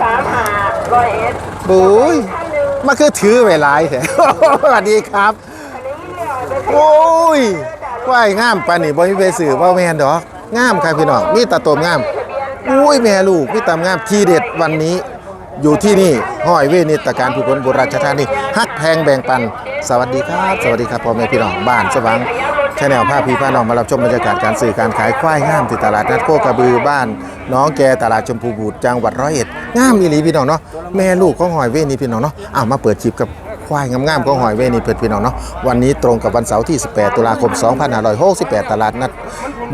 สามหาร้อยเอ็ดบุ้ยมาคือถือเวลาแท้ สวัสดีครับ โอ้ยควายงามปานนี่บ่มีไปสื่อว่าแม่นดอกงามครับพี่น้องมีตาโตมงาม อุ้ยแม่ลูกมีตามงามทีเด็ดวันนี้ อยู่ที่นี่ห้อยเวนิตการผู้คนบุราชธานีฮักแพงแบ่งปัน สวัสดีครับ สวัสดีครับพ่อแม่พี่น้องบ้านสว่างแชาแนลภาพพี่พาน้องมารับชมบรรยากาศการสื่อการขายควายงามที่ตลาดนัดโคกระบือบ้าน น้องแกตลาดชมพูบูรณ์จังหวัดร้อยเอ็ด งามอีหลีพี่น้องเนาะแม่ลูกของหอยเวนี่พี่น้องเนาะอ้าวมาเปิดจีบกับควายงามๆของหอยเวนี่เพื่อนพี่น้องเนาะวันนี้ตรงกับวันเสาร์ที่ 18 ตุลาคม 2568 ตลาดนัด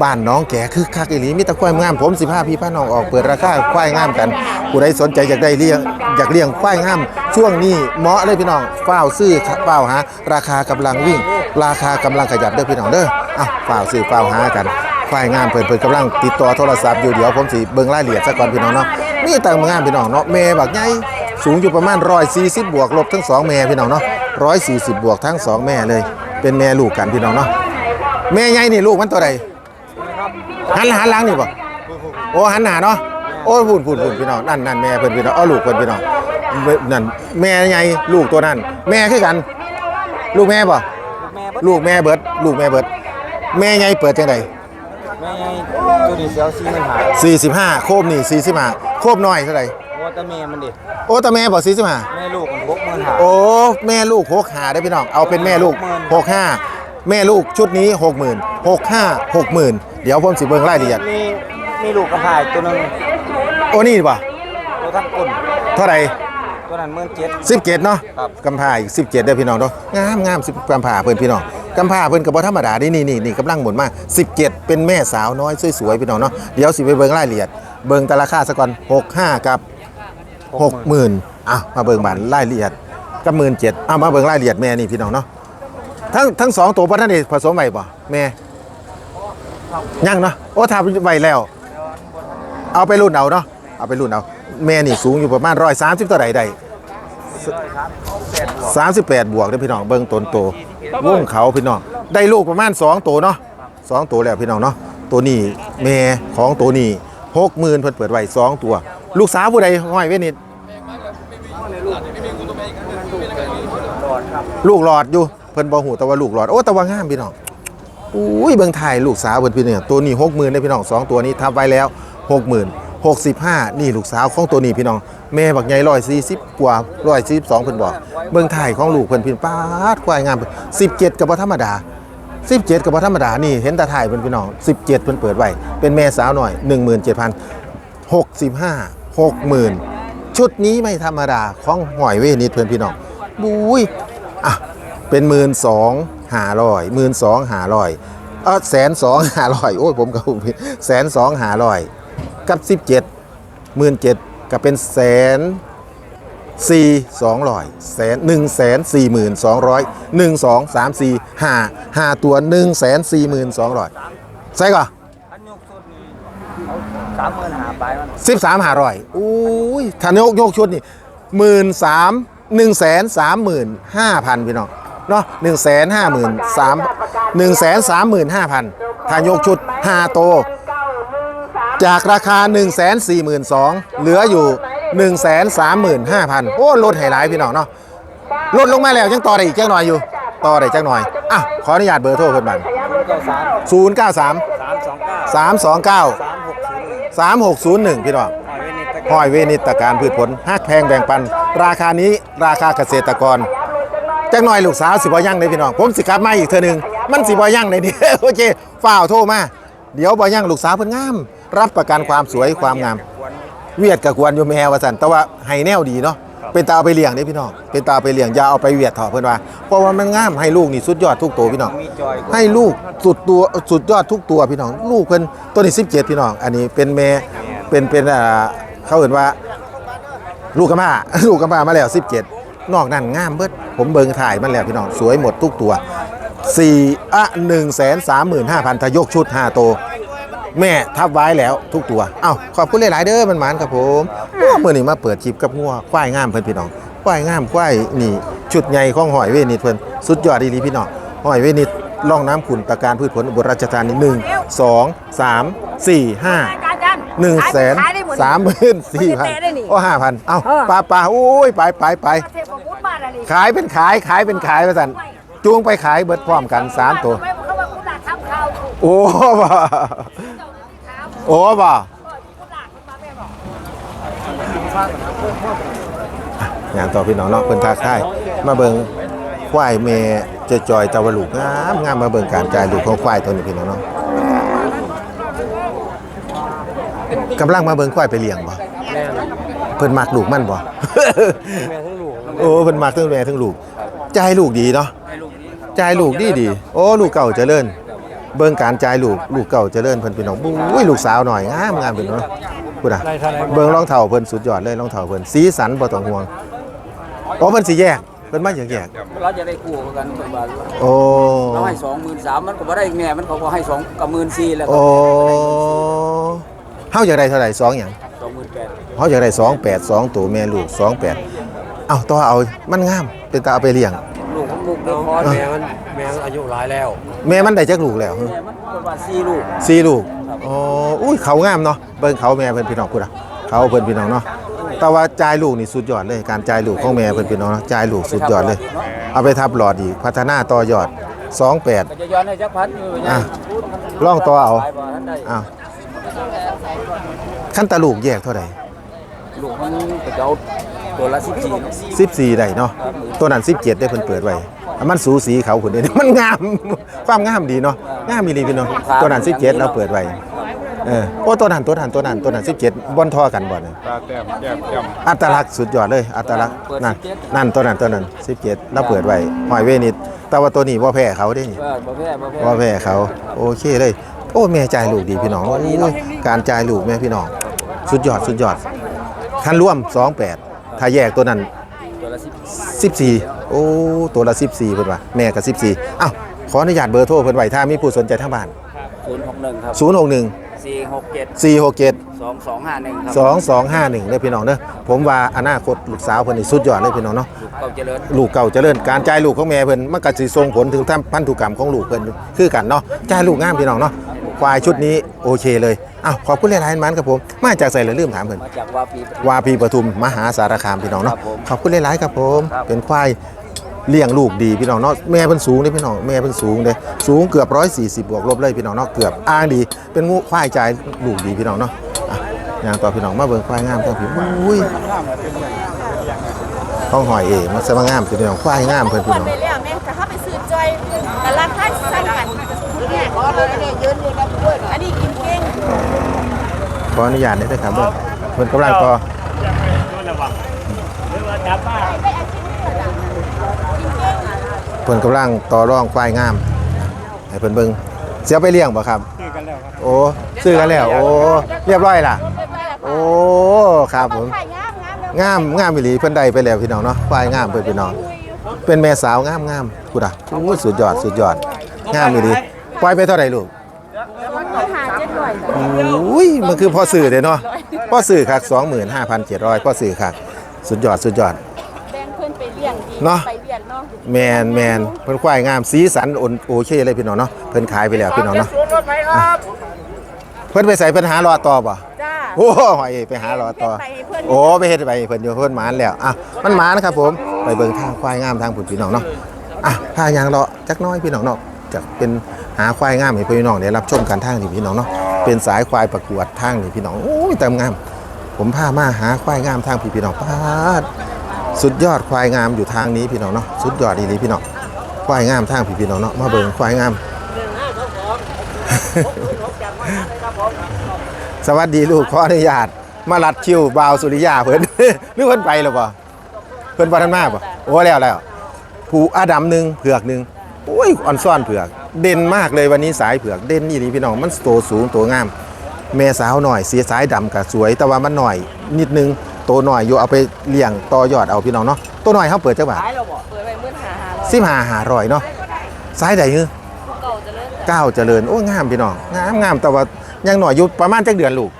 บ้านน้องแก่คือคักอีหลีมีแต่ควายงามผม 15 พี่พี่น้องออกเปิดราคาควายงามกันผู้ใดสนใจอยากได้เลี้ยงอยากเลี้ยงควายงาม ช่วงนี้เหมาะเลยพี่น้องเฝ้าวซื้อเฝ้าวหาราคากำลังวิ่ง ราคากำลังขยับเด้อพี่น้องเด้ออะเฝ้าวซื้อเฝ้าวหากันควายงามเพิ่นเพิ่นกำลังติดต่อโทรศัพท์อยู่เดี๋ยวผมสิเบิ่งรายละเอียดซะก่อนพี่น้องเนาะ มีแต่งามพี่น้องเนาะแม่บักใหญ่สูงอยู่ประมาณ140บวกลบทั้ง2แม่พี่น้องเนาะ140บวกทั้ง2แม่เลย เป็นแม่ลูกกันพี่น้องเนาะแม่ใหญ่นี่ลูกมันตัวใดหันหันหลังนี่บ่โอ้หันหน้าเนาะโอ้พูดพูดพูดพี่น้องนั่นนั่นแม่เพิ่นพี่น้องเอาลูกเพิ่นพี่น้องนั่นแม่ใหญ่ลูกตัวนั้น แม่คือกัน ลูกแม่บ่ลูกแม่เบิด ลูกแม่เบิด แม่ใหญ่เปิดจังไดแม่ไงตัวนี้เสียวซีมันหาย45โคมนี่45โคมน้อยเท่าไหร่โอ้แต่แม่มันดิโอ้แต่แม่บ่45แม่ลูกมันพกมันหายโอ้แม่ลูกหกหาได้อพี่น้องเอาเป็นแม่ลูกหกห้าแม่ลูกชุดนี้หกหมื่นหกห้าหกหมื่นเดี๋ยวผมสิเบิ่งรายละเอียดมีมีลูกกระพายตัวหนึงโอ้นี่ป่ะตัวทั้งก้นเท่าไหร่ตัวนั้นเมื่อเจ็ดสิบเจ็ดเนาะครับกำพร้าอีกสิบเจ็ดได้อพี่น้องเนาะงามงามสิบกำพร้าเพิ่นพี่น้องกำพร้าเพิ่นก็บ่ธรรมดานี่นี่นี่นี่กำลังหมุนมาสิบเจ็ดเป็นแม่สาวน้อยสวยๆพี่น้องเนาะเดี๋ยวสิไปเบิ่งรายละเอียด เบิ่งแต่ราคาซะก่อนหกห้ากับหกหมื่นอะมาเบิ่งบานรายละเอียดกับหมื่นเจ็ดอะมาเบิ่งรายละเอียดแม่นี่พี่น้องเนาะทั้งทั้งสองตัวพัฒนาผสมใหม่ป่ะแม่ยังเนาะโอ้ทำไว้แล้ว เอาไปรุ่นเอาเนาะเอาไปรุ่นเอาแม่นี่สูงอยู่ประมาณร้อยสามสิบตัวใดใดสามสิบแปดบวกเด้อพี่น้องเบิ้งต้นโตวงเขาพี่น้องได้ลูกประมาณสองตัวเนาะสองตัวแล้วพี่น้องเนาะตัวนี้แม่ของตัวนี้ หกหมื่นเพิ่นเปิดไว้สองตัว ลูกสาวผู้ใดห้อยไว้นิดลูกหลอดอยู่เพิ่นบ่หูแต่ว่าลูกหลอดโอ้แต่ว่างามพี่น้องอุ้ยเบิ่งถ่ายลูกสาวเพิ่นพี่เนี่ยตัวนี้60,000ได้พี่น้องสองตัวนี้ทับไว้แล้ว60,000 65นี่ลูกสาวของตัวนี้พี่น้องแม่บักใหญ่140กว่า142เพิ่นบอก เบิ่งถ่ายของลูกเพิ่นพี่ปาดควายงาม17ก็บ่ธรรมดา 17ก็บ่ธรรมดานี่เห็นต่ถ่ายเพิ่นพี่น้อง 17 เพิ่นเปิดไว้ เป็นแม่สาวหน่อย 17,000 65 60,000 ชุดนี้ไม่ธรรมดาของหอยเวนิดเพื่อนพี่น้องบุ้ยอะเป็นหมื่นสองหาร้อยหมื่นสองหาร้อยเออแสนสองหาร้อยโอ้ยผมก็ผิดแสนสองหาร้อยกับสิบเจ็ดหมื่นเจ็ดก็เป็นแสน สี่สองร้อยแสนหนึ่งแสนสี่หมื่นสองร้อยหนึ่งสองสามสี่ห้าห้าตัวหนึ่งแสนสี่หมื่นสองร้อยใช่ก่ะอันยกสุดนี่เอาสามหมื่นหาไปมันสิบสามหาร้อยอุ้ยถ้ายกยกชุดนี่หมื่นสามหนึ่งแสนสามหมื่นห้าพันพี่น้องเนาะหนึ่งแสนห้าหมื่นสามหนึ่งแสนสามหมื่นห้าพันถ้ายกชุดห้าโตวจากราคา1นึ่งแสนสี่หมื่นสองเหลืออยู่ 1นึ่งแสนสามหมื่นห้าพันโอ้ลดให้หลายพี่น้องเนาะลดลงมาแล้วยังต่อได้อีกจังหน่อยอยู่ ต่อได้จังหน่อย อะ ขออนุญาตเบอร์โทรเพิ่นบันศูนย์เก้าสามสามสองเก้าสามสองเก้าสามหกศูนย์หนึ่งพี่น้องหอยเวนิตตะห้อยเวนิตการพืชผลฮักแพงแบ่งปัน ราคานี้ราคาเกษตรกรจักหน่อยลูกสาวสิบ่ยั่งเลยพี่น้อง ผมสิกลับมาอีกเทื่อหนึ่งมันสิบ่ยั่งเลยนี่โอเคฝ้าวโทรมา เดี๋ยวบ่ยั่งลูกสาวเพิ่นงาม รับประกันความสวยความงาม เวียดกับกวนอยู่แมวว่าซั่นแต่ว่าให้แนวดีเนาะเป็นตาเอาไปเลี้ยงเด้พี่น้องเป็นตาเอาไปเลี้ยงอย่าเอาไปเวียดเถอะเพิ่นว่าเพราะว่ามันงามให้ลูกนี่สุดยอดทุกตัวพี่น้องมีจอยกว่าให้ลูกสุดตัวสุดยอดทุกตัวพี่น้อง ลูกเพิ่นตัวนี้17พี่น้อง อันนี้เป็นแม่เป็นเป็นอ่าเขาเห็นว่า ลูกกระมาลูกกระมามาแล้ว17นอกนั้นงามเบิดผมเบิงถ่ายมันแล้วพี่น้องสวยหมดทุกตัว4อะ1 3 5 0 0 0ถ้ายกชุด5ตัว แม่ทับไว้แล้วทุกตัว เอ้าขอบคุณหลาย ๆ เด้อมันหมานครับผมเมื่อนี้มาเปิดคลิปกับงัวควายงามเพิ่นพี่น้องควายงามควายนี่ชุดใหญ่ของหอยเวนิดเพิ่นสุดยอดดีๆพี่น้องหอยเวนิดล่องน้ำขุนตะการพืชผลอุบลราชธานีหนึ่งสองสามสี่ห้าหนึ่งแสนสามหมื่นสี่พันโอ้ห้าพันเอ้าปลาปลาโอ้ยไปไปไปเทพบุตรบ้านอะไรขายเป็นขายขายเป็นขายว่าสันจูงไปขายเบิดพร้อมกันสามตัวไม่เขาว่าคุณหลานทำข่าวถูกโอ้บ่ โอ้บ่คุณหลานคุณมาแม่บอกอย่างต่อพี่น้องเนาะเพิ่นทักทายมาเบิ่งควายเมจะจอยตะวลูกงามงามมาเบิ่งการจ่ายลูกของควายตัวนี้พี่น้องเนาะกำลังมาเบิ่งควายไปเลี้ยงบ่เพิ่นมักลูกมันบ่แม่ทั้งลูกโอ้เพิ่นมักทั้งแม่ทั้งลูกจ่ายลูกดีเนาะให้ลูกนี้จ่ายลูกดีดีโอ้ลูกเก่าเจริญ เบิ่งการจ่ายลูกลูกเก่าเจริญเพิ่นพี่น้องอุ้ยลูกสาวหน่อยงามงามพี่น้องพูดอะได้เท่าไหร่เบิ่งรองเท้าเพิ่นสุดยอดเลยรองเท้าเพิ่นสีสันบ่ต้องห่วงโอ้เพิ่นสิแยกเพิ่นมาแยกแยกเราจะได้คู่กันเป็นบาทโอ้เราให้สองหมื่นสามมันก็บ่ได้แม่มันเขาก็ให้สองกับหมื่นสี่แล้วโอ้เฮาอยากได้เท่าไหร่สองหยังสองหมื่นแปดเฮาอยากได้2 8 2ตัวแม่ลูก2 8เอ้าต่อเอามันงามเป็นตาเอาไปเลี้ยง ลูกของลูกเด็กพอแม่มันแม่มันอายุหลายแล้วแม่มันได้จักลูกแล้วแม่มันประมาณสี่ลูกสี่ลูกอ๋ออุ้ยเขางามเนาะเบิ่งเขาแม่เพิ่นพี่น้องพูดอะเขาเพิ่นพี่น้องเนาะแต่ว่าจ่ายลูกนี่สุดยอดเลย การจ่ายลูกของแม่เพิ่นพี่น้องเนาะจ่ายลูกสุดยอดเลย เอาไปทับหลอดอีกพัฒนาต่อยอด28ก็จะย้อนให้จักพันอยู่อะลองต่อเอาขายบ่ทันได้อ้าวขั้นตาลูกแยกเท่าไหร่ลูกมันก็จะเอา ตัวละสิบสี่14ได้เนาะตัวนั้น17ได้เพิ่นเปิดไว้อะมันสูสีเขาคนเดียวนี่มันงาม ความงามดีเนาะงามมีลีพี่น้องตัวนั้น17เราเปิดไว้เออโอ้ตัวนั้นตัวนั้นตัวนั้นตัวนั้น17บ่อนทอกันบ่เนี่ยตาแต้มแก้มแก้มอัตลักษณ์สุดยอดเลย อัตลักษณ์นั่นนั่นตัวนั้นตัวนั้น17แล้วเปิดไว้หอยเวนิดแต่ว่าตัวนี้บ่แพ้เขาเด้นี่ เออบ่แพ้บ่แพ้บ่แพ้เขาโอเคเลยโอ้แม่จ่ายลูกดีพี่น้องโอ้ยการจ่ายลูกแม่พี่น้อง สุดยอดสุดยอดคันร่วม 28 ถ้าแยกตัวนั้น ตัวละสิบ14 โอ้ ตัวละ 14เพิ่นว่าแม่ก็14อ้าวขออนุญาตเบอร์โทรเพิ่นไว้ถ้ามีผู้สนใจทางบ้าน ศูนย์หกหนึ่งครับ061 สี่หกเจ็ด467 สองสองห้าหนึ่งครับสองสองห้าหนึ่งเลยพี่น้องเนอะผมว่าอนาคตลูกสาวเพิ่นนี่สุดยอดเลยพี่น้องเนาะ ลูกเก่าเจริญ ลูกเก่าเจริญการจ่ายลูกของแม่เพิ่นมันก็สิส่งผลถึงท่านพันธุกรรมของลูกเพิ่นคือกันเนาะจ่ายลูกงามพี่น้องเนาะ ควายชุดนี้โอเคเลยอ้าวขอบคุณหลายๆมันครับผม มาจากใส่เลยลืมถามเพิ่นมาจากวาปี วาปีปทุมมหาสารคามพี่น้องเนาะครับผมขอบคุณหลายๆครับผม ครับ เป็นควายเลี้ยงลูกดีพี่น้องเนาะแม่เพิ่นสูงเด้พี่น้องแม่เพิ่นสูงเด้สูงเกือบ 140 บวกลบเลยพี่น้องเนาะเกือบอ้างดี เป็นงูควายจ่ายลูกดีพี่น้องเนาะอะอย่างต่อพี่น้องมาเบิ่งควายงามทั้งพี่อุ้ย ห้องหอยเองมันสมางามคือพี่น้องควายงามเพิ่นพี่น้อง ไปแล้วแม่จะเข้าไปซื้อจอยแต่ราคาสั่งกันคุณแม่ขอเลยเนี่ยยืนอยู่นะเพื่อนอันนี้กินเก่ง ขออนุญาตได้ครับเบิ่งเพิ่นกำลังต่อเพิ่นกำลังต่อรองควายงามให้เพิ่นเบิ่งเสียไปเลี้ยงบ่ครับซื้อกันแล้วครับโอ้ซื้อกันแล้ว โอ้เรียบร้อยล่ะ โอ้ครับผมถ่ายงามงามเลยงามงามอีหลีเพิ่นได้ไปแล้วพี่น้องเนาะควายงามเพิ่นพี่น้องเป็นแม่สาวงามงามพูดอะโอ้ยสุดยอดสุดยอดงามอีหลีปล่อยไปเท่าไหร่ลูก หาเจ็ดหน่อยอุ้ยมันคือพ่อสื่อเด้เนาะพ่อสื่อคัก25,700พ่อสื่อคักสุดยอดสุดยอด แบ่งเพื่อนไปเลี้ยงดีเนาะ ไปเลี้ยงเนาะแมนแมนเพิ่นควายงามสีสันโอนโอเคเลยพี่น้องเนาะเพิ่นขายไปแล้วพี่น้องเนาะเพิ่นไปใส่เพิ่นหารอต่อบ่จ้า โอ้หอยไปหารอต่อไปเพื่อนโอ้ไปเฮ็ดไปเพิ่นอยู่เพิ่นหมานแล้วอะมันหมานนะครับผมไปเบิ่งทางควายงามทางผุนพี่น้องเนาะอะพายางเลาะจักหน้อยพี่น้องเนาะจะเป็นหาควายงามให้พี่น้องได้รับชมกันทางนี้พี่น้องเนาะ เป็นสายควายประกวดทางนี้พี่น้องโอ้ยเต็มงาม ผมพามาหาควายงามทางพี่พี่น้องปาดสุดยอดควายงามอยู่ทางนี้พี่น้องเนาะสุดยอดดีๆพี่น้องควายงามทางพี่พี่น้องเนาะมาเบิ่งควายงามสวัสดีลูกขออนุญาตมาลัดคิวบาวสุริยาเพิ่นหรือเพิ่นไปแล้วบ่าเพิ่นบ่ทันมาบ่ะโอ้แล้วแล้วผูอาดำหนึ่งเผือกหนึ่ง โอ้ยอ่อนซ่อนเผือก เด่นมากเลยวันนี้สายเผือกเด่นนี่ดีพี่น้องมันโตสูงโตงาม แม่สาวหน่อยเสียสายดำก็สวย แต่ว่ามันหน่อยนิดนึงโตหน่อยอยู่เอาไปเลี้ยงต่อยอดเอาพี่น้องเนาะตัวหน่อยเขาเปิดจักบาทเปิดไปมื่นหาหาร้อยสิบห้าหาร้อยเนาะสายใดฮือเก่าจะเลิกก้าวเจริญโอ้งามพี่น้องงามงามแต่ว่ายังหน่อยอยู่ประมาณจักเดือนลูก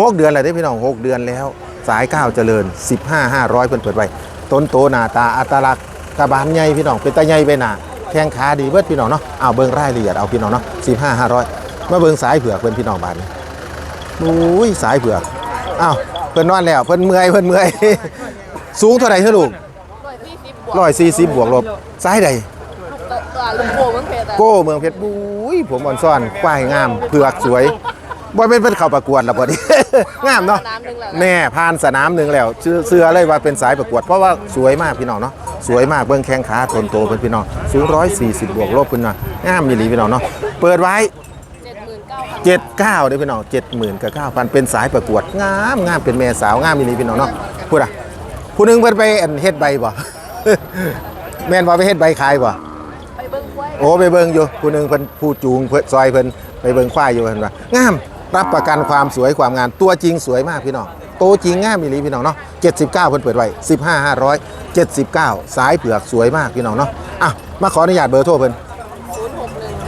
หกเดือนอะไรได้พี่น้องหกเดือนแล้ว สายก้าวเจริญ 15 500เพิ่นเปิดไว้ต้นโตหน้าตาอัตลักษณ์ตาบานใหญ่พี่น้องเป็นตาใหญ่ไปหน้า แข้งขาดีเบิดพี่น้องเนาะเอาเบิ่งรายละเอียดเอาพี่น้องเนาะ15 500มาเบิ่งสายเผือกเพิ่นพี่น้องบาดนี้อุ้ยสายเผือกอ้าวเพิ่นนอนแล้วเพิ่นเมื่อยเพิ่นเมื่อยสูงเท่าไหร่เท่าลูกร้อยสี่สิบบวกร้อยสี่สิบบวกลบซ้ายใดลูกตัวตัวลูกโป่งเมืองเพชรอะโก้เมืองเพชรบุ้ยผมอ่อนซ่อนควายงามเผือกสวย บ่เป็นเพิ่นเข้าประกวดแล้วบ่ดิ งามเนาะน้ำหนึ่งแล้วนะ แน่ผ่านสนามหนึ่งแล้วเชื่อเสื้อเลยว่าเป็นสายประกวด เพราะว่าสวยมากพี่น้องเนาะสวยมากเบื้องแข้งขาทนโตเป็นพี่น้องสูง140 บวกลบคุณนะงามมีหลีพี่น้องเนาะเปิดไว้ เจ็ดหมื่นเก้าพัน79เด้อพี่น้อง70,000กับ9,000เป็นสายประกวดงามงามเป็นแม่สาวงามมีหลีพี่น้องเนาะพูดอะผู้หนึงเพิ่นไปอันเฮ็ดใบบ่ แม่นบ่ไปเฮ็ดใบขายบ่ ไปเบิ้งกล้วย โอ้ไปเบิ่งอยู่ผู้หนึงเพิ่นผู้จูงเพิ่นซอยเพิ่นไปเบิ่งควายอยู่เพิ่นว่างาม รับประกันความสวยความงามตัวจริงสวยมากพี่น้องโตจริงงามมีลีพี่น้องเนาะ79เพิ่นเปิดไว้15 500 79 สายเผือกสวยมากพี่น้องเนาะอะมาขออนุญาตเบอร์โทรเพิ่น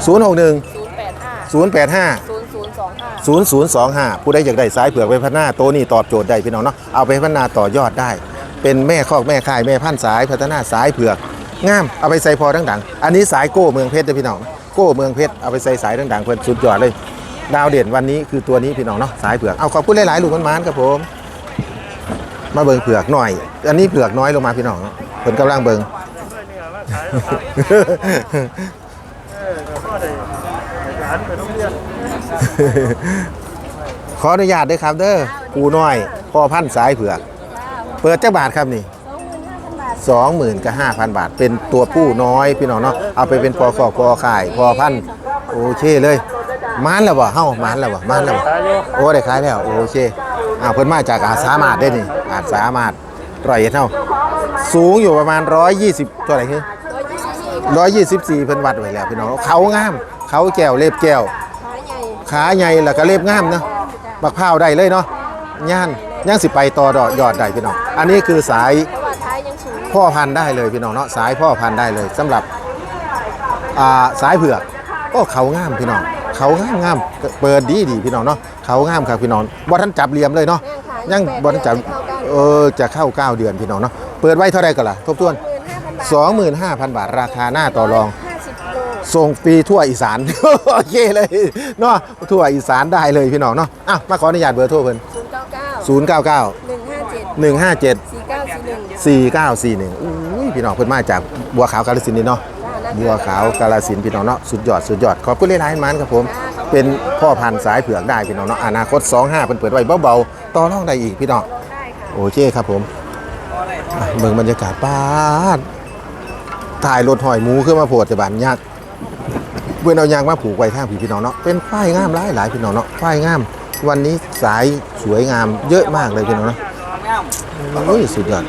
ศูนย์หกหนึ่ง061ศูนย์แปดห้า085ศูนย์ศูนย์สองห้า0025 ผู้ใดอยากได้สายเผือกไปพัฒนาโตนี่ตอบโจทย์ได้พี่น้องเนาะเอาไปพัฒนาต่อยอดได้ เป็นแม่คอกแม่ค่ายแม่พันสายพัฒนาสายเผือกงามเอาไปใส่พอดังๆอันนี้สายโก้เมืองเพชรเด้อพี่น้องโก้เมืองเพชรเอาไปใส่สายดังๆเพิ่นสุดยอดเลย ดาวเด่นวันนี้คือตัวนี้พี่น้องเนาะสายเผือกเอาขอบคุณหลายๆลูกมันๆครับผม มาเบิงเผือกหน่อย อันนี้เผือกน้อยลงมาพี่น้องเนาะเพิ่นกำลังเบิงขออนุญาตด้วยครับเด้อปูน้อยพ่อพันสายเผือก เปิดจักบาทครับนี่สองหมื่นกับห้าพันบาท เป็นตัวผู้น้อยพี่น้องเนาะเอาไปเป็นพอขอกพอข่ายพอพันโอเคเลย มานแล้วบ่เฮ้ามานแล้วบ่มานแล้วบ่โอ้ได้ขายแล้วโอเคอ้าวเพิ่นมาจากอาสามารถได้นี่อาสามารถร้อยเอ็ดเท่าสูงอยู่ประมาณ120เท่าไหร่คือร้อยยี่สิบสี่124เพิ่นวัดไว้แล้วพี่น้องเขางาม เขาแก้วเล็บแก้วขาใหญ่ขาใหญ่แล้วก็เล็บงามเนาะบักพร้าวได้เลยเนาะย่านย่างสิไปต่อดอกยอดได้พี่น้องอันนี้คือสายแต่ว่าท้ายยังสูงพ่อพันธุ์ได้เลยพี่น้องเนาะสายพ่อพันธุ์ได้เลยสำหรับอ่าสายเผือกก็เขางามพี่น้อง เขางามงามเปิดดีดีพี่น้องเนาะเขางามครับพี่น้องบ่ทันจับเหลี่ยมเลยเนาะยังบ่ทันจับเออจะเข้า9เดือนพี่น้องเนาะเปิดไว้เท่าไหร่กันล่ะทบทวนหมื่นห้าพันบาท25,000 บาท ราคาหน้าต่อรองห้าสิบโลส่งฟรีทั่วอีสานโอเคเลยเนาะทั่วอีสานได้เลยพี่น้องเนาะอะมาขออนุญาตเบอร์โทรเพิ่นศูนย์เก้าเก้า099หนึ่งห้าเจ็ด157สี่เก้าสี่หนึ่ง4941อุ้ยพี่น้องเพิ่นมาจากบัวขาวกาฬสินธุ์นี่เนาะ บัวขาวกาฬสินธุ์พี่น้องเนาะสุดยอดสุดยอดขอบคุณหลายๆมันครับผม เป็นพ่อพันธุ์สายเผือกได้พี่น้องเนาะอนาคต 25เพิ่นเปิดไว้เบาๆต่อรองได้อีกพี่น้องโอเคครับผมอะเบิ่งบรรยากาศป้าดถ่ายรถหอยหมูขึ้นมาโพดแต่บ้านยากเว้นเอายางมาผูกไว้ข้างพี่พี่น้องเนาะเป็นฝ้ายงามหลายหลายพี่น้องเนาะฝ้ายงาม วันนี้สายสวยงามเยอะมากเลยพี่น้องเนาะโอ้ยสุดยอด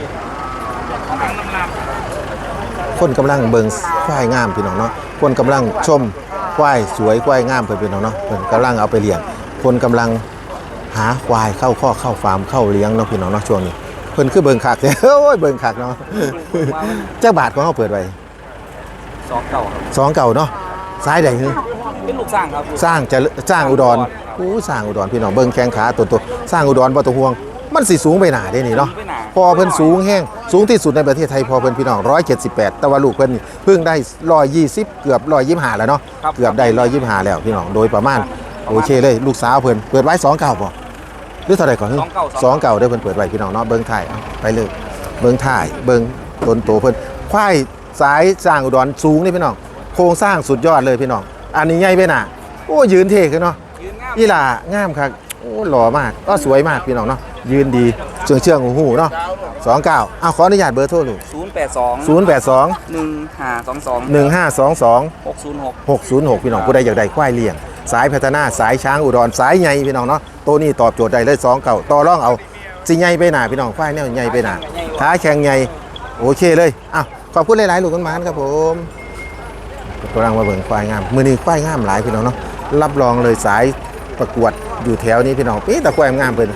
คนกำลังเบิงควายงามพี่น้องเนาะคนกำลังชมควายสวยควายงามเพิ่นพี่น้องเนาะเพิ่นกำลังเอาไปเลี้ยง คนกำลังหาควายเข้าข้อเข้าฟาร์มเข้าเลี้ยงเนาะพี่น้องเนาะช่วงนี้เพิ่นคือเบิงคักแต่โอ้ยเบิงคักเนาะเจ้าบาทของเขาเปิดไว้สองเก่าครับสองเก่าเนาะซ้ายใดคือเป็นลูกสร้างครับสร้างจะสร้างอุดรอู้สร้างอุดรพี่น้องเบิ่งแข้งขาตัวตัวสร้างอุดรบ่ต้องห่วง มันสิสูงไปหนาได้นี่เนาะไปหนาพอเพิ่นสูงแห้งสูงที่สุดในประเทศไทยพอเพิ่นพี่น้อง178 แต่ว่าลูกเพิ่นนี่เพิ่งได้ 120 เกือบ 125 แล้วเนาะเกือบได้ 125 แล้วพี่น้องโดยประมาณโอเคเลยลูกสาวเพิ่นเปิดไว้2เก่าบ่หรือเท่าไหร่ก่อนสองเก่าได้อเพิ่นเปิดไว้พี่น้องเนาะเบิ่งถ่ายเอาไปเลยเบิ่งถ่ายเบิ่งต้นโตเพิ่นควายสายสร้างอุดรสูงนี่พี่น้องโครงสร้างสุดยอดเลยพี่น้อง อันนี้ใหญ่ไปหน่ะโอ้ยืนเท่ขึ้นเนาะยืนง่ามอีหล่างามครับโอ้หล่อมากก็สวยมากพี่น้องเนาะ ยืนดีเชื่องเชื่องหูหูเนาะสองเก้าเอาขออนุญาตเบอร์โทรลูกศูนย์แปดสองศูนย์แปดสองหนึ่งห้าสองสองหนึ่งห้าสองสองหกศูนย์หกหกศูนย์หกพี่น้องผู้ใดอยากได้ควายเลี้ยง สายพัฒนาสายช้างอุดรสายใหญ่พี่น้องเนาะตัวนี้ตอบโจทย์ได้เลยสองเก่าต่อรองเอาสิใหญ่ไปหนาพี่น้องควายแนวใหญ่ไปหนาขาแข็งใหญ่โอเคเลยอ้าวขอบคุณหลายๆลูกกันมานครับผมกำลังมาเบิ่งควายงามมือนี้ควายงามหลายพี่น้องเนาะรับรองเลยสายประกวดอยู่แถวนี้พี่น้องปีแต่ควายงามเป็น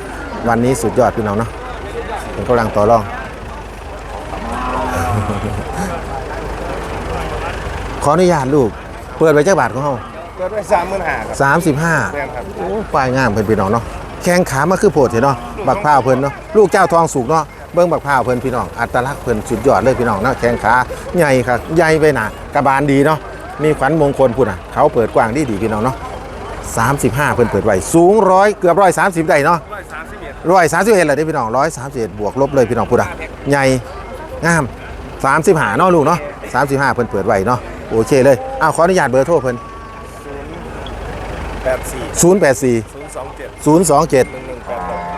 วันนี้สุดยอดพี่น้องเนาะผมกำลังต่อรอง ขออนุญาตลูก เปิดไว้จักบาทของเขาเกิดไปสามหมื่นห้าครับสามสิบห้าแม่นครับโอ้ควายงามเพิ่นพี่น้องเนาะแข้งขามาคือโพดเห็นเนาะบักพร้าวเพิ่นเนาะลูกเจ้าทองสุกเนาะเบิ่งบักพร้าวเพิ่นพี่น้องอัตลักษณ์เพิ่นสุดยอดเลยพี่น้องเนาะแข้งขาใหญ่ครับใหญ่ไปหนากระบาลดีเนาะมีขวัญมงคลพุ่นอะ เขาเปิดกว้างดีดีพี่น้องเนาะ35 เพิ่นเปิดไว้สูงร้อยเกือบร้อยสามสิบได้เนาะร้อยสามสิบเอ็ด ร้อยสามสิบเอ็ดเลยได้อพี่น้องร้อยสามสิบเอ็ดบวกลบเลยพี่น้องพูดอะใหญ่งามสามสิบห้าเนาะลูกเนาะสามสิบห้าเพิ่นเปิดไหวเนาะโอเคเลยอ้าวขออนุญาตเบอร์โทรเพิ่นแปดสี่ศูนย์แปดสี่ศูนย์สองเจ็ดศูนย์สองเจ็ด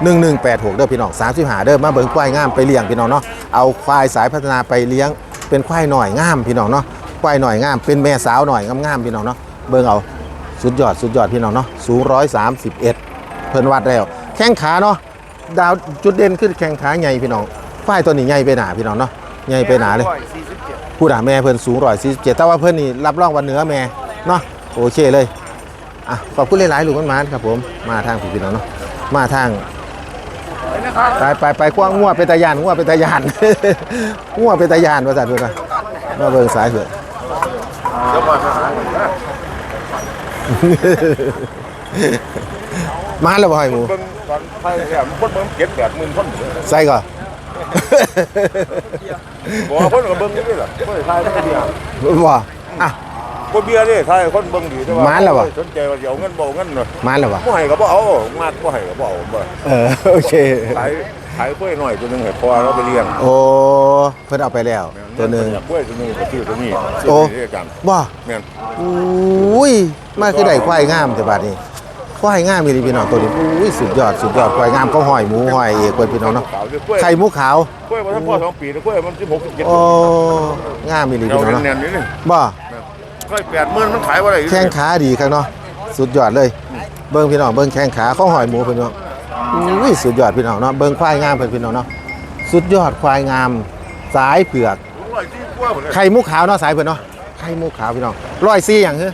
หนึ่งหนึ่งแปดหกเด้อพี่น้องสามสิบห้าเด้อมาเบิ่งควายงามไปเลี้ยงพี่น้องเนาะเอาควายสายพัฒนาไปเลี้ยงเป็นควายหน่อยงามพี่น้องเนาะควายหน่อยงามเป็นแม่สาวหน่อยงามๆพี่น้องเนาะเบิ่งเอาสุดยอดสุดยอดพี่น้องเนาะสูงร้อยสามสิบเอ็ดเพิ่นวัดแล้วแข้งขาเนาะ ดาวจุดเด่นขึ้นแข้งขาใหญ่พี่น้องควายตัวนี้ใหญ่ไปหนาพี่น้องเนาะใหญ่ไปหนาเลยร้อยสี่สิบเจ็ดผู้ด่าแม่เพิ่นสูงร้อยสี่สิบเจ็ดแต่ว่าเพิ่นนี่รับรองวันเหนือแม่เนาะโอเคเลยอะขอบคุณหลายๆลูกมันมานครับผมมาทางพี่น้องเนาะมาทางไปไปไปกว้างงัวเป็นตะยานงัวเป็นตะยานงัวเป็นตะยานว่าจัดเพิ่นว่ามาเบิ่งสายเพิ่นเดี๋ยวก่อนนะ มาแล้วบ่ให้หมู เบิ่งก่อนไทยเนี่ยมันคนเบิ่งเจ็ดแปดหมื่นคนอยู่เลยใส่ก่อน บอกว่าคนก็เบิ่งอยู่นี่แหละคนไทยไม่เบียร์บ่อะ คนเบียร์นี่ไทยคนเบิ่งดีแต่ว่ามาแล้ววะ สนใจว่าเดี๋ยวเงินบ่เอาเงินหน่อยมาแล้วบ่บ่ให้ก็บ่เอามาดบ่ให้ก็บ่เอาบ่เออโอเค ขายขายกล้วยหน่อยตัวหนึงให้พอเราไปเลี้ยงโอ้เพิ่นเอาไปแล้ว ตัวหนึงกล้วยตัวหนึงก็ซื้อตัวนี้โอ้ซื้อกันบ่แม่นอุ้ยมาคือได้ควายงามแต่บัดนี้ ควายงามเลยพี่น้องตัวนี้อุ้ยสุดยอดสุดยอดควายงามก็หอยหมูหอยเอกยพี่น้องเนาะไข่หมูขาวกล้ยมันพ่อสองปีนะกล้ยมันสิบหกสิบเจ็ดโอ้งามเลยพี่น้องเนาะบ่กล้วยแปดหมื่นมันขายว่าอะไรแข้งขาดีครับเนาะสุดยอดเลย เบิ้งพี่น้องเบิ้งแข้งขาข้าวหอยหมูพี่น้องอุ้ยสุดยอดพี่น้องเนาะเบิ้งควายงามพี่พี่น้องเนาะสุดยอดควายงามสายเผือกไข่มุกขาวเนาะสายเผือกเนาะไข่มุกขาวพี่น้องร้อยซี่อย่างเฮ้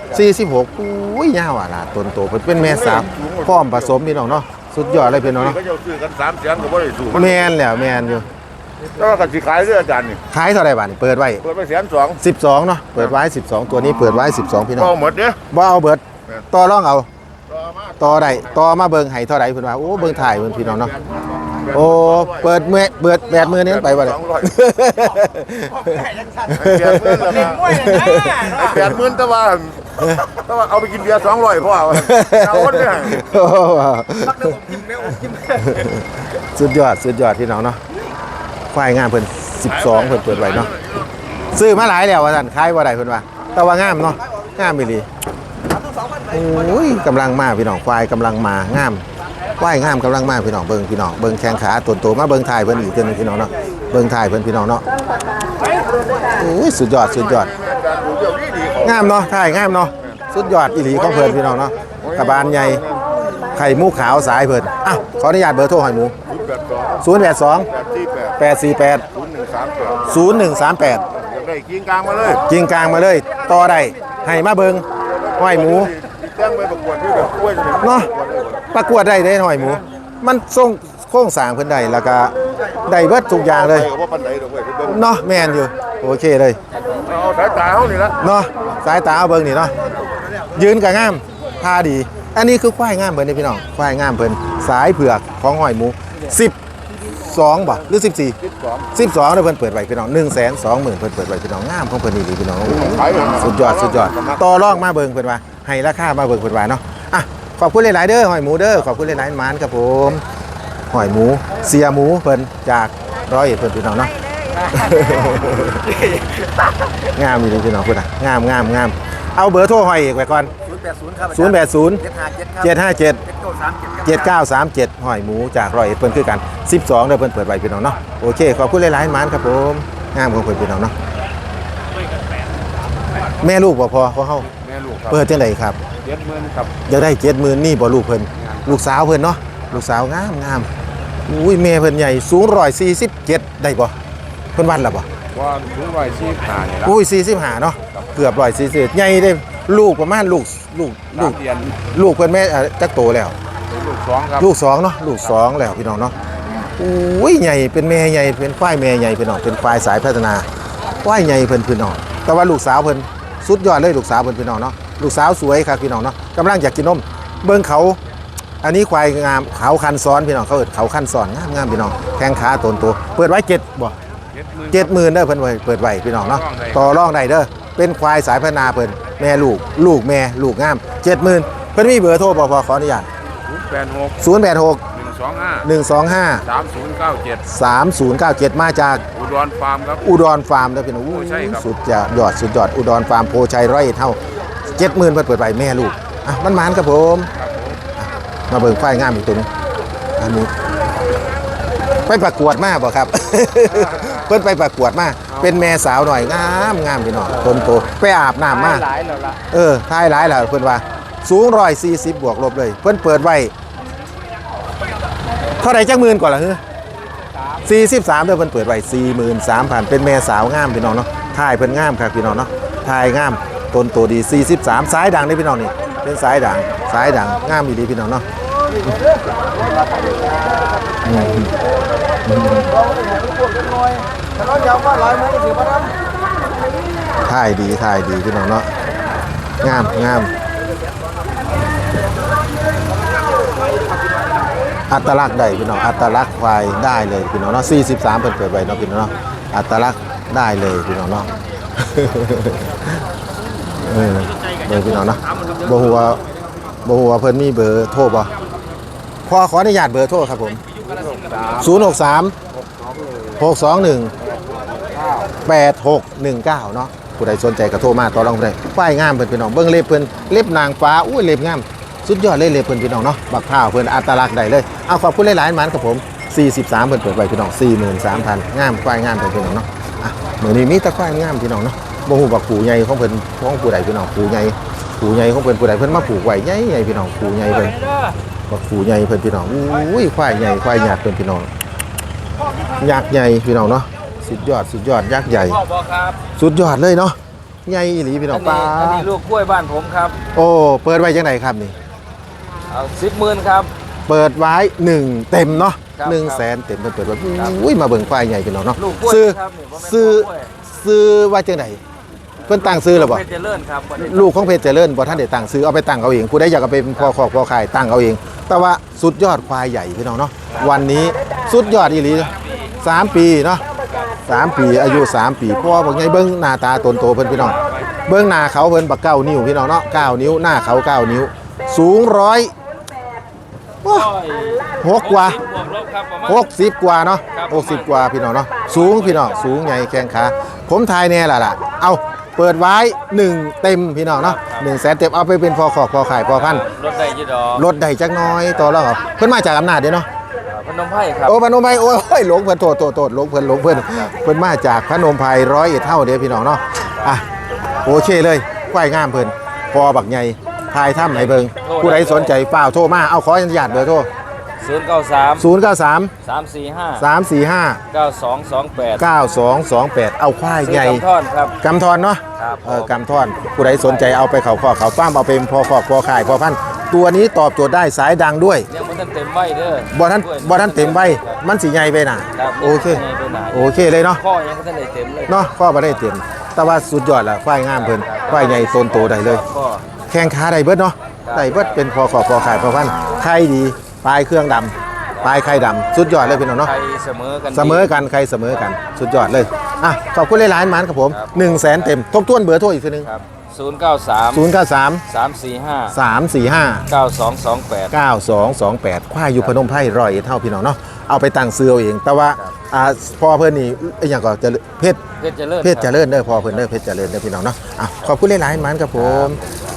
46อุ้ยยาวอะล่ะต้นโตเป็นแม่สาวพร้อมผสมพี่น้องเนาะสุดยอดเลยพี่น้องเนาะก็จะซื้อกันสามเสียงก็ได้สูงแมนแล้วแมนอยู่แล้วก็สิขายเรื่องอาจารนี่ขายเท่าไหร่บาทนี่เปิดไว้เปิดไปแสนสองสิบสองเนาะเปิดไว้สิบสองตัวนี้เปิดไว้สิบสองพี่น้องเอาหมดเด้อบ่เอาเบิดต่อร่องเอาต่อได้ต่อมาเบิ่งไห้เท่าไหร่เพิ่นว่าโอ้เบิ่งถ่ายเพิ่นพี่น้องเนาะโอ้เปิดมือเปิดแบดมือนี้ไปบ่ได้แบดมือตะวัน แปดหมื่นแต่ว่าแต่ว่าเอาไปกินเบียร์สองร้อยพ่อเอาคนเนี่ยโอ้สุดยอดสุดยอดพี่น้องเนาะควายงามเพิ่น12 เพิ่นเปิดไว้เนาะซื้อมาหลายแล้วว่าซั่นขายบ่ได้เพิ่นว่า แต่ว่างามเนาะงามอีหลีโอ้ยกำลังมาพี่น้องควายกำลังมางามควายงามกำลังมาพี่น้องเบิ่งพี่น้องเบิ่งแข้งขาต้นโตมาเบิ่งถ่ายเพิ่นอีกเทื่อนึงพี่น้องเนาะเบิ่งถ่ายเพิ่นพี่น้องเนาะโอ้ยสุดยอดสุดยอด งามเนาะถ่ายงามเนาะสุดยอดอีหลีของเพิ่นพี่น้องเนาะกระบาลใหญ่ไข่หมูขาวสายเพิ่นอะขออนุญาตเบอร์โทรหอยหมูแปดสอง082แปดที่แปด848ศูนย์หนึ่งสามแปด0138อยากได้กินกลางมาเลยกิงกลางมาเลยต่อได้ให้มาเบิงหอยหมู แจ้งไปประกวดที่แบบกล้วยจะเป็นเนาะประกวดได้ได้หอยหมู มันทรงโครงสร้างเพิ่นได้แล้วก็ได้เบิดทุกอย่างเลย ไปกับว่าปันไดดอกเว้ยเบิ่งเนาะแม่นอยู่ โอเคเลย เอาสายตาเขานี่ละเนาะสายตาเอาเบิงนี่เนาะยืนก็งามท่าดี อันนี้คือควายงามเพิ่นนี่พี่น้องควายงามเพิ่นสายเผือกของหอยหมู 12บ่หรือ 14สิบสอง12เด้อเพิ่นเปิดไว้พี่น้อง1 2 0 0 0 0เพิ่นเปิดไว้พี่น้องงามของเพิ่นนี่ดีพี่น้องขายไปสุดยอดสุดยอดต่อรองมาเบิ่งเพิ่นว่าให้ราคามาเบิ่งเพิ่นว่าเนาะอะขอบคุณหลายๆเด้อหอยหมูเด้อขอบคุณหลายๆหมานครับผมหอยหมู เสียหมูเพิ่นจากร้อยเอ็ดเพิ่นพี่น้องเนาะ งามอยู่พี่น้องพุ่นน่ะงามงามงามเอาเบอร์โทรหอยอีกไว้ก่อนศูนย์แปดศูนย์ครับ080เจ็ดห้าเจ็ด757เจ็ดเก้าสามเจ็ด7937หอยหมูจากร้อยเอ็ดเพิ่นคือกัน 12เด้อเพิ่นเปิดไว้พี่น้องเนาะโอเค ขอบคุณหลายๆหมานครับผมงามของเพิ่นพี่น้องเนาะแม่ลูกบ่พอของเฮาแม่ลูกครับเปิดจังไดครับเจ็ดหมื่นครับอยากได้เจ็ดหมื่นนี่บ่ลูกเพิ่นลูกสาวเพิ่นเนาะลูกสาวงามงามอุ้ยแม่เพิ่นใหญ่สูงร้อยสี่สิบเจ็ดได้บ่ เพิ่นวัดแล้วบ่ว่าถึงร้อยสี่ขาเนี่ยละอุ้ยสี่สิบห้าเนาะเกือบร้อยสี่สิบใหญ่ได้ลูกประมาณลูกลูกลูลูกกเรียนลูกเพิ่นแม่อะจักโตแล้วลูกสองครับลูกสองเนาะลูกสองแล้วพี่น้องเนาะอุ้ยใหญ่เป็นแม่ใหญ่เป็นควายแม่ใหญ่พี่น้องเป็นควายสายพัฒนาควายใหญ่เพิ่นพี่น้องแต่ว่าลูกสาวเพิ่นสุดยอดเลยลูกสาวเพิ่นพี่น้องเนาะลูกสาวสวยครับพี่น้องเนาะกำลังอยากกินนมเบิ่งเขา อันนี้ควายงามเขาคันซ้อนพี่น้องเขาเอิดเขาคันซ้อนงามงามพี่น้องแข้งขาโตนโตเปิดไว้เจ็ดบ่ เจ็ดหมื่นเจ็ดหมื่นเด้อเพิ่นไว้เปิดไว้พี่น้องเนาะต่อรองได้เด้อเป็นควายสายพัฒนาเพิ่นแม่ลูก ลูกแม่ลูกงามเจ็ดหมื่นเพิ่นมีเบอร์โทรบ่พอขออนุญาตศูนย์แปดหกศูนย์แปดหกหนึ่งสองห้า125สามศูนย์เก้าเจ็ด3097มาจากอุดรฟาร์มครับอุดรฟาร์มนะพี่น้องอู้โอ้ใช่ครับสุดจะยอดสุดยอดอุดรฟาร์มโพชัยร้อยเท่าเจ็ดหมื่นเปิดเปิดไปแม่ลูกอะมันหมานครับผมอะมาเบิ่งควายงามอีกตัวหนึงอันนี้ไปประกวดมาบ่ครับเพิ่นไปประกวดมาเป็นแม่สาวหน่อยงามงามพี่น้องคนโตไปอาบน้ำมาหลายแล้วล่ะเออทายหลายแล้วเพิ่นว่าสูงร้อยสี่สิบบวกลบเลย เพิ่นเปิดไว้เท่าไหร่จักหมื่นก่อนล่ะเฮ้สี่สิบสามเด้อเพิ่นเปิดไว้สี่หมื่นสามพันเป็นแม่สาวงามพี่น้องเนาะทายเพิ่นงามครับพี่น้องเนาะทายงามต้นโตดีสี่สิบสามสายดังนี่พี่น้องนี่ เป็นสายดัง สายดังงามดีๆพี่น้องเนาะ อืมทายดีทายดีพี่น้องเนาะงามงามอัตลักษณ์ได้พี่น้องอัตลักษณ์ควายได้เลยพี่น้องเนาะ43เปิดเปิดไว้เนาะพี่น้องเนาะอัตลักษณ์ได้เลยพี่น้องเนาะเออเบอร์พี่น้องเนาะบ่ฮู้ว่าบ่ฮู้ว่าเพิ่นมีเบอร์โทรบ่พอขออนุญาตเบอร์โทรครับผม063 621 8619 เนาะผู้ใดสนใจก็โทรมาต่อรองได้ป้ายงามเพิ่นพี่น้องเบิ่งเล็บเพิ่นเล็บนางฟ้าอุ้ยเล็บงาม สุดยอดเลยเล็บเพิ่นพี่น้องเนาะบักข้าเพิ่นอัตลักษณ์ได้เลยเอาขอบคุณหลายๆหมันครับผม 43เพิ่นเปิดไว้พี่น้อง43,000งามควายงามเพิ่นพี่น้องเนาะอะมื้อนี้มีแต่ควายงามพี่น้องเนาะบ่ฮู้ว่าผูใหญ่ของเพิ่นของผู้ใดพี่น้องผูใหญ่ผูใหญ่ของเพิ่นผู้ใดเพิ่นมาผูกไว้ใหญ่ๆพี่น้องผูใหญ่เพิ่นบักผูใหญ่เพิ่นพี่น้องอุ้ยควายใหญ่ควายหยาดเพิ่นพี่น้อง ยักษ์ใหญ่พี่น้องเนาะสุดยอดสุดยอดยักษ์ใหญ่ พ่อบอกครับสุดยอดเลยเนาะใหญ่อีหลีพี่น้อัองนป้านี้อันนี้ลูกกล้วยบ้านผมครับ โอ้เปิดไว้จังไดครับนี่ เอาสิบหมื่นครับ เปิดไว้หนึ่งเต็มเนาะครับหนึ่งแสนเต็มเพิ่นเปิดไว้อุ้ยมาเบิ่งควายใหญ่พี่น้องเนาะลูกกล้วยซื้อครับนี่บ่แม่นซื้อลูกกล้วย ซื้อว่าจังไดเพิ่นตั้งซื้อแล้วบ่ เพชรเจริญครับบ่ได้ลูกของเพชรเจริญบ่ท่านได้ตั้งซื้อเอาไปตั้งเอาเองผู้ใดอยากเอาไปเป็นพ่อคอกพ่อขายตั้งเอาเอง แต่ว่าสุดยอดควายใหญ่พี่น้องเนาะวันนี้สุดยอดอีหลี สามปีเนาะสามปีอายุสามปีพ่อบอกไงเบิ่งหน้าตาตนโตเพิ่นพี่น้องเบื้องหน้าเขาเพิ่นบักเก้านิ้วพี่น้องเนาะเก้านิ้วหน้าเขาเก้านิ้ว สูงร้อยโอ้หกกว่าบวกลบครับประมาณหกสิบกว่าเนาะครับหกสิบกว่าพี่น้องเนาะสูงพี่น้องสูงใหญ่แข้งขาผมทายแน่ล่ะล่ะเอาเปิดไว้หนึ่งเต็มพี่น้องเนาะหนึ่งแสนเต็มเอาไปเป็นพอขอกพอขายพอพันรถได้ยี่ดอกลดได้จักหน้อยต่อแล้วครับเพิ่นมาจากอำนาจเด้เนาะ พนมไพรครับ โอ้พนมไพรโอ้ยหลงเพิ่นโทษโทษโทษหลงเพิ่นหลงเพิ่นเพิ่นมาจากพนมไพรร้อยเอ็ดเท่าเด้พี่น้องเนาะอะโอเคเลยควายงามเพิ่นพอบักใหญ่ทายถ้ำไหนเบิงผู้ใดสนใจเปล่าโทรมาเอาขออนุญาตเบอร์โทรศูนย์เก้าสาม0 9 3สามสี่ห้า3 4 5เก้าสองสองแปด9 2 2 8 เอาควายใหญ่ท่อนครับกำทอนเนาะครับเออกำทอนผู้ใดสนใจเอาไปเขาข้อเขาฟ้าร์มเอาเป็นพอขอกพอขายพอพันธุ์ตัวนี้ตอบโจทย์ได้สายดังด้วย ยังมันเต็มไว้เด้อบ่ท่านบ่ท่านเต็มใบมันสีใหญ่ไปน่ะครับโอเคยังไงไปไหนโอเคเลยเนาะข้อยังก็ท่านได้เต็มเลยเนาะข้อบ่ได้เต็ม แต่ว่าสุดยอดละควายงามเพิ่นควายใหญ่โตนโตได้เลย ข้อแข้งขาได้เบิดเนาะครับได้เบิดเป็นพอขอพอขายพอพันไข่ดีปลายเครื่องดำปลายไข่ดำสุดยอดเลยพี่น้องเนาะ ใครเสมอกันดี เสมอกันใครเสมอกัน สุดยอดเลย อะ ขอบคุณหลายๆหมานครับผม ครับ1 0 0 0 0แสนเต็ม ทบทวนเบอร์โทรอีกทีหนึง ครับ ศูนย์เก้าสาม0 9 3สามสี่ห้า3 4 5เก้าสองสองแปด9 2 2 8 ควายอยู่พนมไพรร้อยเอ็ดเท่าพี่น้องเนาะเอาไปตั้งซื้อเอาเอง แต่ว่าอ่าพอเพิ่นนี่อหย่างก็จะเพชรเพชรเจริญเพชรเจริญเด้อพอเพิ่นเด้อเพชรเจริญเด้อพี่น้องเนาะอะขอบคุณหลายๆหมานครับผม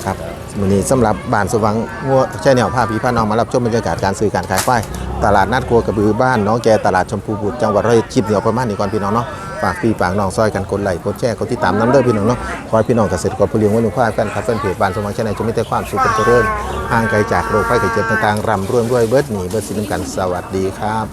ครับมื้อนี้สำหรับบ้านสว่างงัวใช่แนวพาพี่พาน้องมารับชมบรรยากาศการซื้อการขายควายตลาดนัดครัวกระบือบ้านน้องแกตลาดชมพูบุตรจังหวัดร้อยเอ็ดคลิปเดียวประมาณนี้ก่อนพี่น้องเนาะ ฝากพี่ฝากน้องซอยกันกดไลค์กดแชร์กดติดตามน้ำเด้อพี่น้องเนาะขอให้พี่น้องเกษตรกรผู้เลี้ยงวัวหนุ่มควายแฟนคลับแฟนเพจบ้านสว่างชนแนลจะมีแต่ความสุขความเจริญห่างไกลจากโรคภัยไข้เจ็บต่างๆร่ำรวยรวยเบิร์ดหนีเบิร์ดสินกันสวัสดีครับ